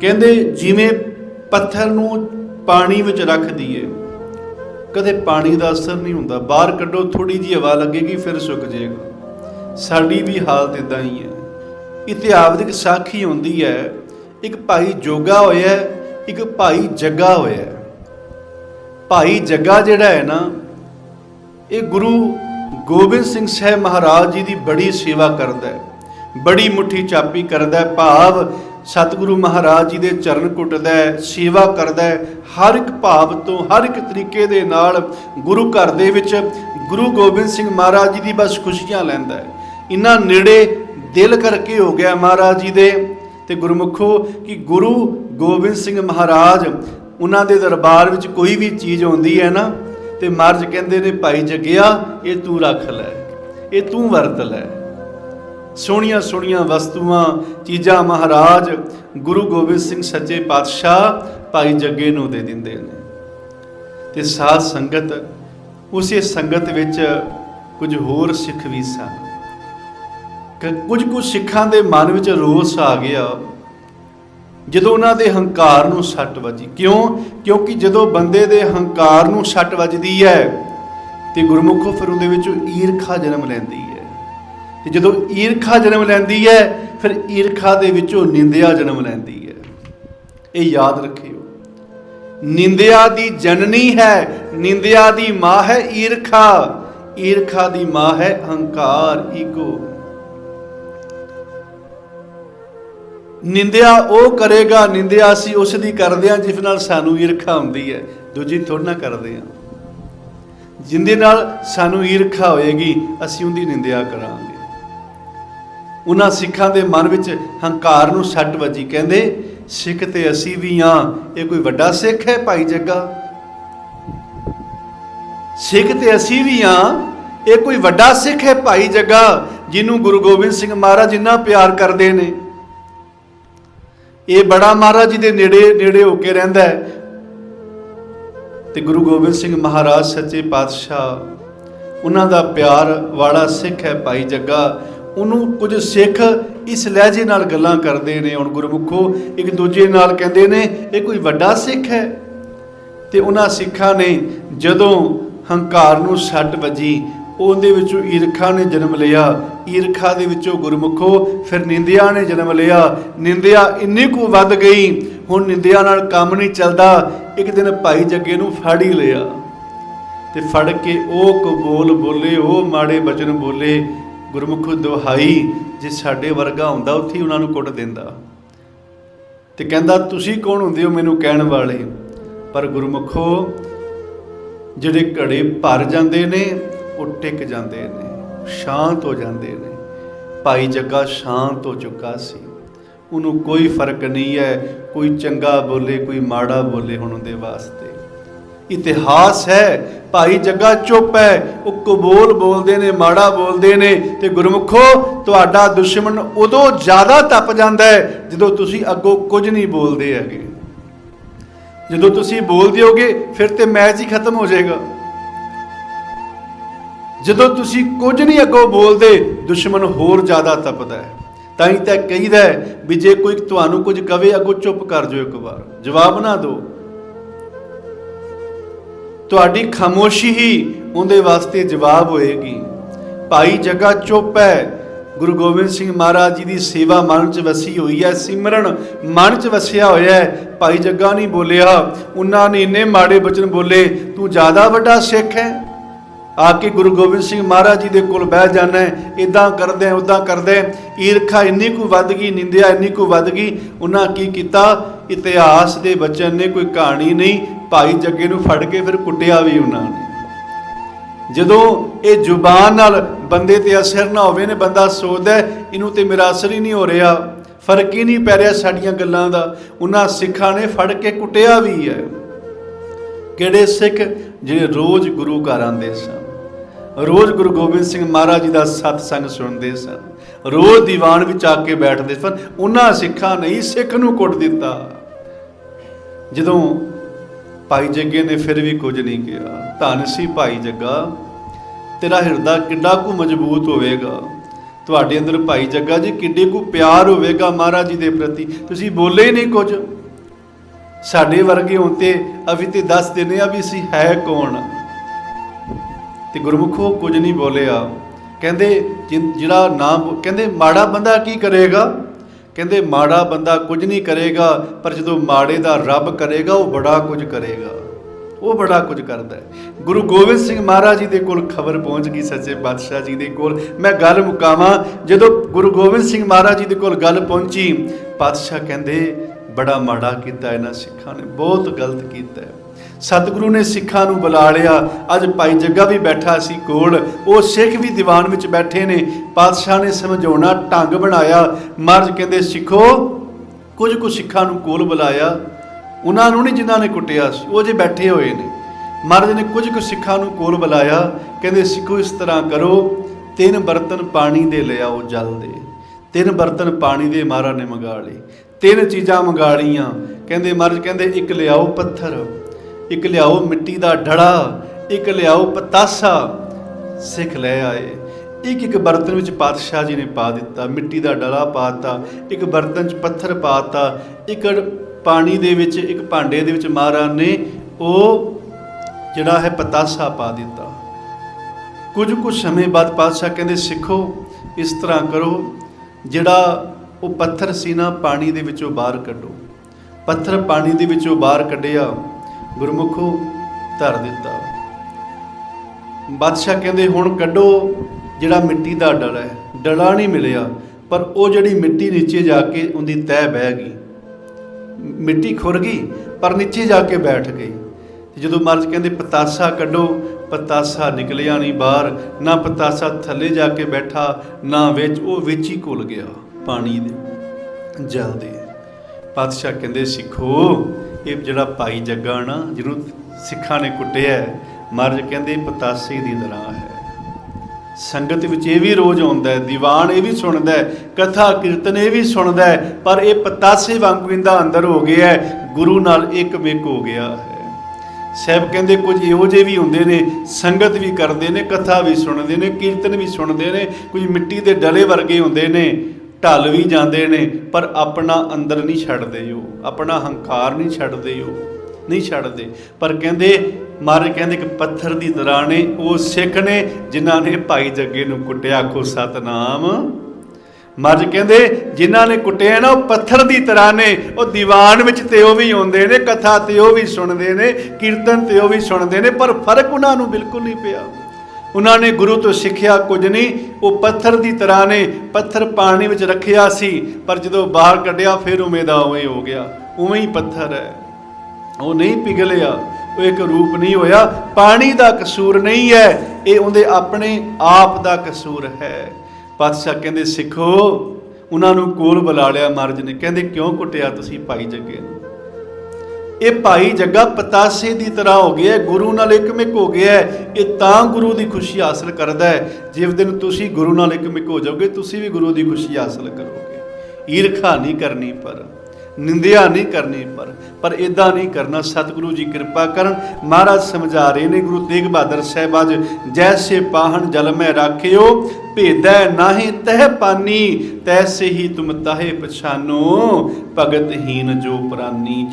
ਕਹਿੰਦੇ ਜਿਵੇਂ ਪੱਥਰ ਨੂੰ ਪਾਣੀ ਵਿੱਚ ਰੱਖ ਦਈਏ, ਕਦੇ ਪਾਣੀ ਦਾ ਅਸਰ ਨਹੀਂ ਹੁੰਦਾ। ਬਾਹਰ ਕੱਢੋ ਥੋੜੀ ਜਿਹੀ ਹਵਾ ਲੱਗੇਗੀ, ਫਿਰ ਸੁੱਕ ਜਾਏਗਾ। ਸਾਡੀ ਵੀ ਹਾਲਤ ਇਦਾਂ ਹੀ ਹੈ। ਇਤਿਹਾਸ ਸਾਖੀ ਹੁੰਦੀ ਹੈ, ਇੱਕ ਭਾਈ ਜੋਗਾ ਹੋਇਆ, ਇੱਕ ਭਾਈ ਜੱਗਾ ਹੋਇਆ। ਭਾਈ ਜੱਗਾ ਜਿਹੜਾ ਹੈ ਨਾ, ਇਹ ਗੁਰੂ ਗੋਬਿੰਦ ਸਿੰਘ ਸਾਹਿਬ ਮਹਾਰਾਜ ਜੀ ਦੀ ਬੜੀ ਸੇਵਾ ਕਰਦਾ ਹੈ। ਬੜੀ ਮੁੱਠੀ ਚਾਪੀ ਕਰਦਾ ਹੈ। ਭਾਵ ਸਤਿਗੁਰੂ ਮਹਾਰਾਜ ਜੀ ਦੇ ਚਰਨ ਕੁੱਟਦਾ ਹੈ, ਸੇਵਾ ਕਰਦਾ ਹੈ, ਹਰ ਇੱਕ ਭਾਵ ਤੋਂ, ਹਰ ਇੱਕ ਤਰੀਕੇ ਦੇ ਨਾਲ ਗੁਰੂ ਘਰ ਦੇ ਵਿੱਚ ਗੁਰੂ ਗੋਬਿੰਦ ਸਿੰਘ ਮਹਾਰਾਜ ਜੀ ਦੀ ਬਸ ਖੁਸ਼ੀਆਂ ਲੈਂਦਾ ਹੈ। ਇੰਨਾ ਨੇੜੇ ਦਿਲ ਕਰਕੇ ਹੋ ਗਿਆ ਮਹਾਰਾਜ ਜੀ ਦੇ ਤੇ ਗੁਰਮੁਖੋ, ਕਿ ਗੁਰੂ ਗੋਬਿੰਦ ਸਿੰਘ ਮਹਾਰਾਜ ਉਹਨਾਂ ਦੇ ਦਰਬਾਰ ਵਿੱਚ ਕੋਈ ਵੀ ਚੀਜ਼ ਆਉਂਦੀ ਹੈ ਨਾ, ਤੇ ਮਹਾਰਾਜ ਕਹਿੰਦੇ ਨੇ, ਭਾਈ ਜਗਿਆ, ਇਹ ਤੂੰ ਰੱਖ ਲੈ, ਇਹ ਤੂੰ ਵਰਤ ਲੈ। ਸੋਹਣੀਆਂ ਸੋਹਣੀਆਂ ਵਸਤੂਆਂ, ਚੀਜ਼ਾਂ ਮਹਾਰਾਜ, ਗੁਰੂ ਗੋਬਿੰਦ ਸਿੰਘ ਸੱਚੇ ਪਾਤਸ਼ਾਹ ਭਾਈ ਜੱਗੇ ਨੂੰ ਦੇ ਦਿੰਦੇ ਨੇ। ਤੇ ਸਾਧ ਸੰਗਤ, ਉਸੇ ਸੰਗਤ ਵਿੱਚ ਕੁਝ ਹੋਰ ਸਿੱਖ ਵੀ ਸਨ। ਕਿ, ਕੁਝ ਕੁ ਸਿੱਖਾਂ ਦੇ ਮਨ ਵਿੱਚ ਰੋਸ ਆ ਗਿਆ। ਜਦੋਂ ਉਹਨਾਂ ਦੇ ਹੰਕਾਰ ਨੂੰ ਸੱਟ ਵੱਜੀ। ਕਿਉਂ? ਕਿਉਂਕਿ ਜਦੋਂ ਬੰਦੇ ਦੇ ਹੰਕਾਰ ਨੂੰ ਸੱਟ ਵੱਜਦੀ ਹੈ, ਤੇ ਗੁਰਮੁਖੋ ਫਿਰ ਉਹਦੇ ਵਿੱਚੋਂ ਈਰਖਾ ਜਨਮ ਲੈਂਦੀ ਹੈ। ਤੇ ਜਦੋਂ ਈਰਖਾ ਜਨਮ ਲੈਂਦੀ ਹੈ, ਫਿਰ ਈਰਖਾ ਦੇ ਵਿੱਚੋਂ ਨਿੰਦਿਆ ਜਨਮ ਲੈਂਦੀ ਹੈ। ਇਹ ਯਾਦ ਰੱਖਿਓ। ਨਿੰਦਿਆ ਦੀ ਜਨਨੀ ਹੈ, ਨਿੰਦਿਆ ਦੀ ਮਾਂ ਹੈ ਈਰਖਾ। ਈਰਖਾ ਦੀ ਮਾਂ ਹੈ ਹੰਕਾਰ, ਈਗੋ। ਨਿੰਦਿਆ ਉਹ ਕਰੇਗਾ, ਨਿੰਦਿਆ ਅਸੀਂ ਉਸ ਦੀ ਕਰਦੇ ਹਾਂ ਜਿਸ ਨਾਲ ਸਾਨੂੰ ਈਰਖਾ ਹੁੰਦੀ ਹੈ। ਦੂਜੀ ਥੋੜਾ ਨਾ ਕਰਦੇ ਹਾਂ। ਜਿੰਦੇ ਨਾਲ ਸਾਨੂੰ ਈਰਖਾ ਹੋਏਗੀ, ਅਸੀਂ ਉਹਦੀ ਨਿੰਦਿਆ ਕਰਾਂਗੇ। ਉਹਨਾਂ ਸਿੱਖਾਂ ਦੇ ਮਨ ਵਿੱਚ ਹੰਕਾਰ ਨੂੰ ਸੱਟ ਵੱਜੀ। ਕਹਿੰਦੇ, ਸਿੱਖ ਤੇ ਅਸੀਂ ਵੀ ਆ ਇਹ ਕੋਈ ਵੱਡਾ ਸਿੱਖ ਹੈ ਭਾਈ ਜੱਗਾ? ਸਿੱਖ ਤੇ ਅਸੀਂ ਵੀ ਆ ਇਹ ਕੋਈ ਵੱਡਾ ਸਿੱਖ ਹੈ ਭਾਈ ਜੱਗਾ, ਜਿਹਨੂੰ ਗੁਰੂ ਗੋਬਿੰਦ ਸਿੰਘ ਮਹਾਰਾਜ ਇੰਨਾ ਪਿਆਰ ਕਰਦੇ ਨੇ। ਇਹ ਬੜਾ ਮਹਾਰਾਜ ਜੀ ਦੇ ਨੇੜੇ ਨੇੜੇ ਹੋ ਕੇ ਰਹਿੰਦਾ ਹੈ। ਤੇ ਗੁਰੂ ਗੋਬਿੰਦ ਸਿੰਘ ਮਹਾਰਾਜ ਸੱਚੇ ਪਾਤਸ਼ਾਹ, ਉਹਨਾਂ ਦਾ ਪਿਆਰ ਵਾਲਾ ਸਿੱਖ ਹੈ ਭਾਈ ਜੱਗਾ। ਉਹਨੂੰ ਕੁਝ ਸਿੱਖ ਇਸ ਲਹਿਜੇ ਨਾਲ ਗੱਲਾਂ ਕਰਦੇ ਨੇ ਹੁਣ ਗੁਰਮੁਖੋ, ਇੱਕ ਦੂਜੇ ਨਾਲ ਕਹਿੰਦੇ ਨੇ, ਇਹ ਕੋਈ ਵੱਡਾ ਸਿੱਖ ਹੈ? ਤੇ ਉਹਨਾਂ ਸਿੱਖਾਂ ਨੇ ਜਦੋਂ ਹੰਕਾਰ ਨੂੰ ਸੱਟ ਵੱਜੀ, ਉਹਦੇ ਵਿੱਚੋਂ ਈਰਖਾ ਨੇ ਜਨਮ ਲਿਆ। ਈਰਖਾ ਦੇ ਵਿੱਚੋਂ ਗੁਰਮੁਖੋ, ਫਿਰ ਨਿੰਦਿਆ ਨੇ ਜਨਮ ਲਿਆ। ਨਿੰਦਿਆ ਇੰਨੀ ਕੁ ਵੱਧ ਗਈ, ਹੁਣ ਨਿੰਦਿਆ ਨਾਲ ਕੰਮ ਨਹੀਂ ਚੱਲਦਾ। ਇੱਕ ਦਿਨ ਭਾਈ ਜੱਗੇ ਨੂੰ ਫੜ ਹੀ ਲਿਆ। ਤੇ ਫੜ ਕੇ ਉਹ ਕਬੂਲ ਬੋਲੇ, ਉਹ ਮਾੜੇ ਬਚਨ ਬੋਲੇ। ਗੁਰਮੁਖ ਦੁਹਾਈ, ਜੇ ਸਾਡੇ ਵਰਗਾ ਹੁੰਦਾ ਉੱਥੇ ਉਹਨਾਂ ਨੂੰ ਕੁੱਟ ਦਿੰਦਾ। ਤੇ ਕਹਿੰਦਾ, ਤੁਸੀਂ ਕੌਣ ਹੁੰਦੇ ਹੋ ਮੈਨੂੰ ਕਹਿਣ ਵਾਲੇ? ਪਰ ਗੁਰਮੁਖੋ, ਜਿਹੜੇ ਘੜੇ ਭਰ ਜਾਂਦੇ ਨੇ, ਉਹ ਟਿਕ ਜਾਂਦੇ ਨੇ, ਸ਼ਾਂਤ ਹੋ ਜਾਂਦੇ ਨੇ। ਭਾਈ ਜੱਗਾ ਸ਼ਾਂਤ ਹੋ ਚੁੱਕਾ ਸੀ। ਉਹਨੂੰ ਕੋਈ ਫ਼ਰਕ ਨਹੀਂ ਹੈ, ਕੋਈ ਚੰਗਾ ਬੋਲੇ, ਕੋਈ ਮਾੜਾ ਬੋਲੇ ਹੁਣ ਉਹਦੇ ਵਾਸਤੇ। ਇਤਿਹਾਸ ਹੈ। ਭਾਈ ਜੱਗਾ ਚੁੱਪ ਹੈ। ਉਹ ਕਬੂਲ ਬੋਲਦੇ ਨੇ, ਮਾੜਾ ਬੋਲਦੇ ਨੇ ਤੇ ਗੁਰਮੁਖੋ, ਤੁਹਾਡਾ ਦੁਸ਼ਮਣ ਉਦੋਂ ਜ਼ਿਆਦਾ ਤਪ ਜਾਂਦਾ ਹੈ ਜਦੋਂ ਤੁਸੀਂ ਅੱਗੋਂ ਕੁਝ ਨਹੀਂ ਬੋਲਦੇ ਹੈਗੇ। ਜਦੋਂ ਤੁਸੀਂ ਬੋਲ ਦਿਓਗੇ, ਫਿਰ ਤੇ ਮੈਚ ਹੀ ਖਤਮ ਹੋ ਜਾਏਗਾ। ਜਦੋਂ ਤੁਸੀਂ ਕੁਝ ਨਹੀਂ ਅੱਗੋਂ ਬੋਲਦੇ, ਦੁਸ਼ਮਣ ਹੋਰ ਜ਼ਿਆਦਾ ਤਪਦਾ ਹੈ। ਤਾਂ ਹੀ ਤਾਂ ਕਹੀਦਾ ਵੀ ਜੇ ਕੋਈ ਤੁਹਾਨੂੰ ਕੁਝ ਕਵੇ, ਅੱਗੋਂ ਚੁੱਪ ਕਰ ਜਾਓ ਇੱਕ ਵਾਰ। ਜਵਾਬ ਨਾ ਦਿਓ। ਤੁਹਾਡੀ ਖਾਮੋਸ਼ੀ ਹੀ ਉਹਦੇ ਵਾਸਤੇ ਜਵਾਬ ਹੋਏਗੀ। ਭਾਈ ਜਗਾ ਚੁੱਪ ਹੈ। ਗੁਰੂ ਗੋਬਿੰਦ ਸਿੰਘ ਮਹਾਰਾਜ ਜੀ ਦੀ ਸੇਵਾ ਮਨ 'ਚ ਵਸੀ ਹੋਈ ਹੈ, ਸਿਮਰਨ ਮਨ 'ਚ ਵਸਿਆ ਹੋਇਆ ਹੈ। ਭਾਈ ਜੱਗਾ ਨਹੀਂ ਬੋਲਿਆ, ਉਹਨਾਂ ਨੇ ਇੰਨੇ ਮਾੜੇ ਬਚਨ ਬੋਲੇ, ਤੂੰ ਜ਼ਿਆਦਾ ਵੱਡਾ ਸਿੱਖ ਹੈ। ਆ ਕੇ ਗੁਰੂ ਗੋਬਿੰਦ ਸਿੰਘ ਮਹਾਰਾਜ ਜੀ ਦੇ ਕੋਲ ਬਹਿ ਜਾਣਾ ਹੈ। ਇਦਾਂ ਕਰਦੇ ਉਦਾਂ ਕਰਦੇ ਈਰਖਾ ਇੰਨੀ ਕੁ ਵੱਧ ਗਈ, ਨਿੰਦਿਆ ਇੰਨੀ ਕੁ ਵੱਧ ਗਈ। ਉਹਨਾਂ ਕੀ ਕੀਤਾ? ਇਤਿਹਾਸ ਦੇ ਬਚਨ ਨੇ ਕੋਈ ਕਹਾਣੀ ਨਹੀਂ ਭਾਈ ਜੱਗੇ ਨੂੰ ਫੜ ਕੇ ਫਿਰ ਕੁੱਟਿਆ ਵੀ ਉਹਨਾਂ ਨੇ। ਜਦੋਂ ਇਹ ਜ਼ੁਬਾਨ ਨਾਲ ਬੰਦੇ ਤੇ ਅਸਰ ਨਾ ਹੋਵੇ ਨੇ, ਬੰਦਾ ਸੋਚਦਾ ਇਹਨੂੰ ਤੇ ਮੇਰਾ ਅਸਰ ਹੀ ਨਹੀਂ ਹੋ ਰਿਹਾ। ਫ਼ਰਕ ਹੀ ਨਹੀਂ ਪੈ ਰਿਹਾ ਸਾਡੀਆਂ ਗੱਲਾਂ ਦਾ। ਉਹਨਾਂ ਸਿੱਖਾਂ ਨੇ ਫੜ ਕੇ ਕੁੱਟਿਆ ਵੀ ਹੈ। ਕਿਹੜੇ ਸਿੱਖ ਜਿਹੜੇ ਰੋਜ਼ ਗੁਰੂ ਘਰ ਆਉਂਦੇ ਸਨ? ਰੋਜ਼ ਗੁਰੂ ਗੋਬਿੰਦ ਸਿੰਘ ਮਹਾਰਾਜ ਜੀ ਦਾ ਸਤਸੰਗ ਸੁਣਦੇ ਸਨ। ਰੋਜ਼ ਦੀਵਾਨ ਵਿੱਚ ਆ ਕੇ ਬੈਠਦੇ ਸਨ। ਉਹਨਾਂ ਸਿੱਖਾਂ ਨੇ ਹੀ ਸਿੱਖ ਨੂੰ ਕੁੱਟ ਦਿੱਤਾ। ਜਦੋਂ ਭਾਈ ਜੱਗੇ ਨੇ ਫਿਰ ਵੀ ਕੁਝ ਨਹੀਂ ਕਿਹਾ। ਧੰਨ ਸੀ ਭਾਈ ਜੱਗਾ। ਤੇਰਾ ਹਿਰਦਾ ਕਿੱਡਾ ਕੁ ਮਜ਼ਬੂਤ ਹੋਵੇਗਾ। ਤੁਹਾਡੇ ਅੰਦਰ ਭਾਈ ਜੱਗਾ ਜੀ ਕਿੱਡੇ ਕੁ ਪਿਆਰ ਹੋਵੇਗਾ ਮਹਾਰਾਜ ਜੀ ਦੇ ਪ੍ਰਤੀ। ਤੁਸੀਂ ਬੋਲੇ ਹੀ ਨਹੀਂ ਕੁਝ। ਸਾਡੇ ਵਰਗੇ ਹੋਣ ਅਭੀ ਤੇ ਦੱਸ ਦਿੰਦੇ ਆ ਵੀ ਅਸੀਂ ਹੈ ਕੌਣ। ਤੇ ਗੁਰਮੁਖੋ ਕੁਝ ਨਹੀਂ ਬੋਲਿਆ। ਕਹਿੰਦੇ ਜਿਨ- ਜਿਹੜਾ ਨਾਮ ਕਹਿੰਦੇ ਮਾੜਾ ਬੰਦਾ ਕੀ ਕਰੇਗਾ? ਕਹਿੰਦੇ ਮਾੜਾ ਬੰਦਾ ਕੁਝ ਨਹੀਂ ਕਰੇਗਾ, ਪਰ ਜਦੋਂ ਮਾੜੇ ਦਾ ਰੱਬ ਕਰੇਗਾ, ਉਹ ਬੜਾ ਕੁਝ ਕਰੇਗਾ। ਉਹ ਬੜਾ ਕੁਝ ਕਰਦਾ ਹੈ। ਗੁਰੂ ਗੋਬਿੰਦ ਸਿੰਘ ਮਹਾਰਾਜ ਜੀ ਦੇ ਕੋਲ ਖਬਰ ਪਹੁੰਚ ਗਈ ਸੱਚੇ ਪਾਤਸ਼ਾਹ ਜੀ ਦੇ ਕੋਲ। ਮੈਂ ਗੱਲ ਮੁਕਾਵਾਂ, ਜਦੋਂ ਗੁਰੂ ਗੋਬਿੰਦ ਸਿੰਘ ਮਹਾਰਾਜ ਜੀ ਦੇ ਕੋਲ ਗੱਲ ਪਹੁੰਚੀ, ਪਾਤਸ਼ਾਹ ਕਹਿੰਦੇ, ਬੜਾ ਮਾੜਾ ਕੀਤਾ ਇਹਨਾਂ ਸਿੱਖਾਂ ਨੇ, ਬਹੁਤ ਗਲਤ ਕੀਤਾ ਹੈ। ਸਤਿਗੁਰੂ ਨੇ ਸਿੱਖਾਂ ਨੂੰ ਬੁਲਾ ਲਿਆ। ਅੱਜ ਭਾਈ ਜੱਗਾ ਵੀ ਬੈਠਾ ਸੀ ਕੋਲ। ਉਹ ਸਿੱਖ ਵੀ ਦੀਵਾਨ ਵਿੱਚ ਬੈਠੇ ਨੇ। ਪਾਤਸ਼ਾਹ ਨੇ ਸਮਝਾਉਣਾ, ਢੰਗ ਬਣਾਇਆ। ਮਰਜ਼ ਕਹਿੰਦੇ, ਸਿੱਖੋ, ਕੁਝ ਕੁ ਸਿੱਖਾਂ ਨੂੰ ਕੋਲ ਬੁਲਾਇਆ। ਉਹਨਾਂ ਨੂੰ ਨਹੀਂ ਜਿਨ੍ਹਾਂ ਨੇ ਕੁੱਟਿਆ ਸੀ, ਉਹ ਜੇ ਬੈਠੇ ਹੋਏ ਨੇ। ਮਹਾਰਾਜ ਨੇ ਕੁਝ ਕੁ ਸਿੱਖਾਂ ਨੂੰ ਕੋਲ ਬੁਲਾਇਆ। ਕਹਿੰਦੇ, ਸਿੱਖੋ, ਇਸ ਤਰ੍ਹਾਂ ਕਰੋ। ਤਿੰਨ ਬਰਤਨ ਪਾਣੀ ਦੇ ਲਿਆਓ ਜਲ ਦੇ। ਤਿੰਨ ਬਰਤਨ ਪਾਣੀ ਦੇ ਮਹਾਰਾਜ ਨੇ ਮੰਗਾ ਲਏ। ਤਿੰਨ ਚੀਜ਼ਾਂ ਮੰਗਾ ਲਈਆਂ। ਕਹਿੰਦੇ, ਮਹਾਰਾਜ ਕਹਿੰਦੇ, ਇੱਕ ਲਿਆਓ ਪੱਥਰ। ਇੱਕ ਲਿਆਓ ਮਿੱਟੀ ਦਾ ਢੜਾ, ਇੱਕ ਲਿਆਓ ਪਤਾਸਾ। ਸਿੱਖ ਲੈ ਆਏ। ਇੱਕ ਇੱਕ ਬਰਤਨ ਵਿੱਚ ਪਾਤਸ਼ਾਹ ਜੀ ਨੇ ਪਾ ਦਿੱਤਾ, ਮਿੱਟੀ ਦਾ ਡਲਾ ਪਾਤਾ ਇੱਕ ਬਰਤਨ 'ਚ ਪੱਥਰ ਪਾਤਾ ਇੱਕ ਪਾਣੀ ਦੇ ਵਿੱਚ, ਇੱਕ ਭਾਂਡੇ ਦੇ ਵਿੱਚ ਮਹਾਰਾਜ ਨੇ ਉਹ ਜਿਹੜਾ ਹੈ ਪਤਾਸਾ ਪਾ ਦਿੱਤਾ। ਕੁਝ ਕੁ ਸਮੇਂ ਬਾਅਦ ਪਾਤਸ਼ਾਹ ਕਹਿੰਦੇ, ਸਿੱਖੋ, ਇਸ ਤਰ੍ਹਾਂ ਕਰੋ, ਜਿਹੜਾ ਉਹ ਪੱਥਰ ਸੀ ਨਾ, ਪਾਣੀ ਦੇ ਵਿੱਚੋਂ ਬਾਹਰ ਕੱਢੋ। ਪੱਥਰ ਪਾਣੀ ਦੇ ਵਿੱਚੋਂ ਬਾਹਰ ਕੱਢਿਆ। ਗੁਰਮੁਖੋ ਧਰ ਦਿੱਤਾ। ਬਾਦਸ਼ਾਹ ਕਹਿੰਦੇ, ਹੁਣ ਕੱਢੋ ਜਿਹੜਾ ਮਿੱਟੀ ਦਾ ਡਲਾ ਹੈ। ਡਲਾ ਨਹੀਂ ਮਿਲਿਆ, ਪਰ ਉਹ ਜਿਹੜੀ ਮਿੱਟੀ ਨੀਚੇ ਜਾ ਕੇ ਉਹਦੀ ਤਹਿ ਬਹਿ ਗਈ। ਮਿੱਟੀ ਖੁਰ ਗਈ, ਪਰ ਨੀਚੇ ਜਾ ਕੇ ਬੈਠ ਗਈ। ਤੇ ਜਦੋਂ ਮਹਾਰਾਜ ਕਹਿੰਦੇ, ਪਤਾਸਾ ਕੱਢੋ, ਪਤਾਸਾ ਨਿਕਲਿਆ ਨਹੀਂ ਬਾਹਰ। ਨਾ ਪਤਾਸਾ ਥੱਲੇ ਜਾ ਕੇ ਬੈਠਾ, ਨਾ ਵਿੱਚ, ਉਹ ਵਿੱਚ ਹੀ ਘੁਲ ਗਿਆ ਪਾਣੀ ਦੇ, ਜਲ ਦੇ। ਪਾਤਸ਼ਾਹ ਕਹਿੰਦੇ, ਸਿੱਖੋ ਇਹ ਜਿਹੜਾ ਭਾਈ ਜੱਗਾ ਨਾ ਜਿਹਨੂੰ ਸਿੱਖਾਂ ਨੇ ਕੁੱਟਿਆ ਹੈ, ਮਹਾਰਾਜ ਕਹਿੰਦੇ ਪਤਾਸੇ ਦੀ ਤਰ੍ਹਾਂ ਹੈ। ਸੰਗਤ ਵਿੱਚ ਇਹ ਵੀ ਰੋਜ਼ ਆਉਂਦਾ ਹੈ ਦੀਵਾਨ ਇਹ ਵੀ ਸੁਣਦਾ ਹੈ ਕਥਾ ਕੀਰਤਨ ਇਹ ਵੀ ਸੁਣਦਾ ਹੈ ਪਰ ਇਹ ਪਤਾਸੇ ਵਾਂਗੂ ਇਹਦਾ ਅੰਦਰ ਹੋ ਗਿਆ ਹੈ ਗੁਰੂ ਨਾਲ ਇੱਕ ਮਿਕ ਹੋ ਗਿਆ ਹੈ। ਸਾਹਿਬ ਕਹਿੰਦੇ ਕੁਝ ਇਹੋ ਜਿਹੇ ਵੀ ਹੁੰਦੇ ਨੇ ਸੰਗਤ ਵੀ ਕਰਦੇ ਨੇ ਕਥਾ ਵੀ ਸੁਣਦੇ ਨੇ ਕੀਰਤਨ ਵੀ ਸੁਣਦੇ ਨੇ ਕੁਝ ਮਿੱਟੀ ਦੇ ਡਲੇ ਵਰਗੇ ਹੁੰਦੇ ਨੇ। ਢਲ ਵੀ ਜਾਂਦੇ ਨੇ, ਪਰ ਆਪਣਾ ਅੰਦਰ ਨਹੀਂ ਛੱਡਦੇ ਉਹ ਆਪਣਾ ਹੰਕਾਰ ਨਹੀਂ ਛੱਡਦੇ ਉਹ ਨਹੀਂ ਛੱਡਦੇ। ਪਰ ਕਹਿੰਦੇ, ਮਹਾਰਾਜ ਕਹਿੰਦੇ ਕਿ ਪੱਥਰ ਦੀ ਤਰ੍ਹਾਂ ਨੇ ਉਹ ਸਿੱਖ ਨੇ, ਜਿਨ੍ਹਾਂ ਨੇ ਭਾਈ ਜੱਗੇ ਨੂੰ ਕੁੱਟਿਆ। ਆਖੋ, ਸਤਨਾਮ। ਮਹਾਰਾਜ ਕਹਿੰਦੇ, ਜਿਨ੍ਹਾਂ ਨੇ ਕੁੱਟਿਆ ਨਾ, ਉਹ ਪੱਥਰ ਦੀ ਤਰ੍ਹਾਂ ਨੇ ਉਹ ਦੀਵਾਨ ਵਿੱਚ ਤੇ ਉਹ ਵੀ ਆਉਂਦੇ ਨੇ, ਕਥਾ ਤੇ ਉਹ ਵੀ ਸੁਣਦੇ ਨੇ, ਕੀਰਤਨ ਤੇ ਉਹ ਵੀ ਸੁਣਦੇ ਨੇ, ਪਰ ਫ਼ਰਕ ਉਹਨਾਂ ਨੂੰ ਬਿਲਕੁਲ ਨਹੀਂ ਪਿਆ। ਉਹਨਾਂ ਨੇ ਗੁਰੂ ਤੋਂ ਸਿੱਖਿਆ ਕੁਝ ਨਹੀਂ। ਉਹ ਪੱਥਰ ਦੀ ਤਰ੍ਹਾਂ ਨੇ, ਪੱਥਰ ਪਾਣੀ ਵਿੱਚ ਰੱਖਿਆ ਸੀ, ਪਰ ਜਦੋਂ ਬਾਹਰ ਕੱਢਿਆ, ਫਿਰ ਉਵੇਂ ਦਾ ਉਵੇਂ ਹੋ ਗਿਆ। ਉਵੇਂ ਹੀ ਪੱਥਰ ਹੈ। ਉਹ ਨਹੀਂ ਪਿਘਲਿਆ, ਉਹ ਇੱਕ ਰੂਪ ਨਹੀਂ ਹੋਇਆ। ਪਾਣੀ ਦਾ ਕਸੂਰ ਨਹੀਂ ਹੈ, ਇਹ ਉਹਦੇ ਆਪਣੇ ਆਪ ਦਾ ਕਸੂਰ ਹੈ। ਪਾਤਸ਼ਾਹ ਕਹਿੰਦੇ, ਸਿੱਖੋ, ਉਹਨਾਂ ਨੂੰ ਕੋਲ ਬੁਲਾ ਲਿਆ ਮਹਾਰਾਜ ਨੇ। ਕਹਿੰਦੇ, ਕਿਉਂ ਕੁੱਟਿਆ ਤੁਸੀਂ ਭਾਈ ਜੱਗੇ ਨੂੰ? ਇਹ ਭਾਈ ਜੱਗਾ ਪਤਾਸੇ ਦੀ ਤਰ੍ਹਾਂ ਹੋ ਗਿਆ ਗੁਰੂ ਨਾਲ ਇੱਕਮਿਕ ਹੋ ਗਿਆ ਇਹ ਤਾਂ ਗੁਰੂ ਦੀ ਖੁਸ਼ੀ ਹਾਸਲ ਕਰਦਾ ਹੈ। ਜਿਸ ਦਿਨ ਤੁਸੀਂ ਗੁਰੂ ਨਾਲ ਇੱਕਮਿਕ ਹੋ ਜਾਓਗੇ, ਤੁਸੀਂ ਵੀ ਗੁਰੂ ਦੀ ਖੁਸ਼ੀ ਹਾਸਲ ਕਰੋਗੇ। ਈਰਖਾ ਨਹੀਂ ਕਰਨੀ ਪਰ, ਨਿੰਦਿਆ ਨਹੀਂ ਕਰਨੀ ਪਰ ਪਰ ਇਦਾਂ ਨਹੀਂ ਕਰਨਾ। ਸਤਿਗੁਰੂ ਜੀ ਕਿਰਪਾ ਕਰਨ। ਮਹਾਰਾਜ ਸਮਝਾ ਰਹੇ ਨੇ, ਗੁਰੂ ਤੇਗ ਬਹਾਦਰ ਸਾਹਿਬ ਅੱਜ, ਜੈਸੇ ਪਾਹਣ ਜਲ ਮੈਂ ਰਾਖਿਓ, ਭੇਦੈ ਨਾਹੀ ਤਹਿ ਪਾਨੀ, ਤੈਸੇ ਹੀ ਤੁਮ ਤਾਹੇ ਪਛਾਨੋ, ਭਗਤਹੀਨ ਜੋ ਪ੍ਰਾਨੀ।